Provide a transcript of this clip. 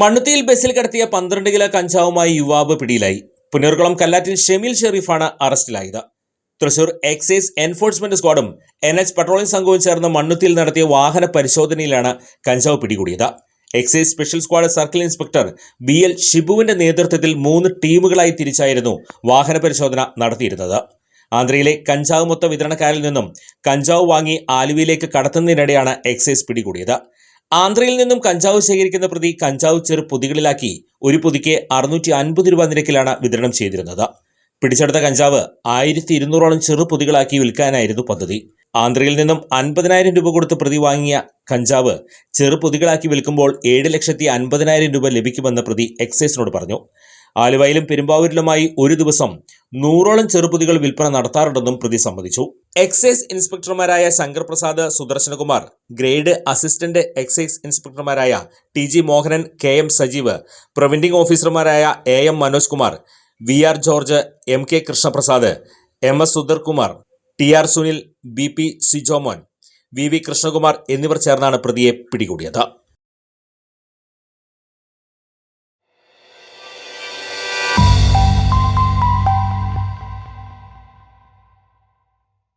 മണ്ണുത്തിയിൽ ബസ്സിൽ കടത്തിയ പന്ത്രണ്ട് കിലോ കഞ്ചാവുമായി യുവാവ് പിടിയിലായി. പുനർകുളം കല്ലാറ്റിൽ ഷെമീൽ ഷെറീഫാണ് അറസ്റ്റിലായത്. തൃശൂർ എക്സൈസ് എൻഫോഴ്സ്മെന്റ് സ്ക്വാഡും എൻ എച്ച് പട്രോളിംഗ് സംഘവും ചേർന്ന് മണ്ണുത്തിയിൽ നടത്തിയ വാഹന പരിശോധനയിലാണ് കഞ്ചാവ് പിടികൂടിയത്. Excise special squad circle inspector B L ഷിബുവിന്റെ നേതൃത്വത്തിൽ മൂന്ന് ടീമുകളായി തിരിച്ചായിരുന്നു വാഹന പരിശോധന നടത്തിയിരുന്നത്. ആന്ധ്രയിലെ കഞ്ചാവ് മൊത്ത വിതരണക്കാരിൽ നിന്നും കഞ്ചാവ് വാങ്ങി ആലുവയിലേക്ക് കടത്തുന്നതിനിടെയാണ് എക്സൈസ് പിടികൂടിയത്. ആന്ധ്രയിൽ നിന്നും കഞ്ചാവ് ശേഖരിക്കുന്ന പ്രതി കഞ്ചാവ് ചെറു പൊതികളിലാക്കി ഒരു പൊതിക്ക് അറുന്നൂറ്റി അൻപത് രൂപ നിരക്കിലാണ് വിതരണം ചെയ്തിരുന്നത്. പിടിച്ചെടുത്ത കഞ്ചാവ് ആയിരത്തി ഇരുന്നൂറോളം ചെറു പൊതികളാക്കി വിൽക്കാനായിരുന്നു പദ്ധതി. ആന്ധ്രയിൽ നിന്നും അൻപതിനായിരം രൂപ കൊടുത്ത് പ്രതി വാങ്ങിയ കഞ്ചാവ് ചെറു പൊതികളാക്കി വിൽക്കുമ്പോൾ ഏഴ് ലക്ഷത്തി അൻപതിനായിരം രൂപ ലഭിക്കുമെന്ന് പ്രതി എക്സൈസിനോട് പറഞ്ഞു. ആലുവയിലും പെരുമ്പാവൂരിലുമായി ഒരു ദിവസം നൂറോളം ചെറുപുതികൾ വിൽപ്പന നടത്താറുണ്ടെന്നും പ്രതി സമ്മതിച്ചു. Excise ഇൻസ്പെക്ടർമാരായ Shankar Prasad Sudarshanakumar grade assistant excise ഇൻസ്പെക്ടർമാരായ T G Mohanan K M Sajeev പ്രൊവിൻഡിംഗ് ഓഫീസർമാരായ A M Manoj Kumar V R George M K Krishnaprasad M S Sudharkumar T R Sunil B P Sijomon V V Krishnakumar എന്നിവർ ചേർന്നാണ് പ്രതിയെ പിടികൂടിയത്.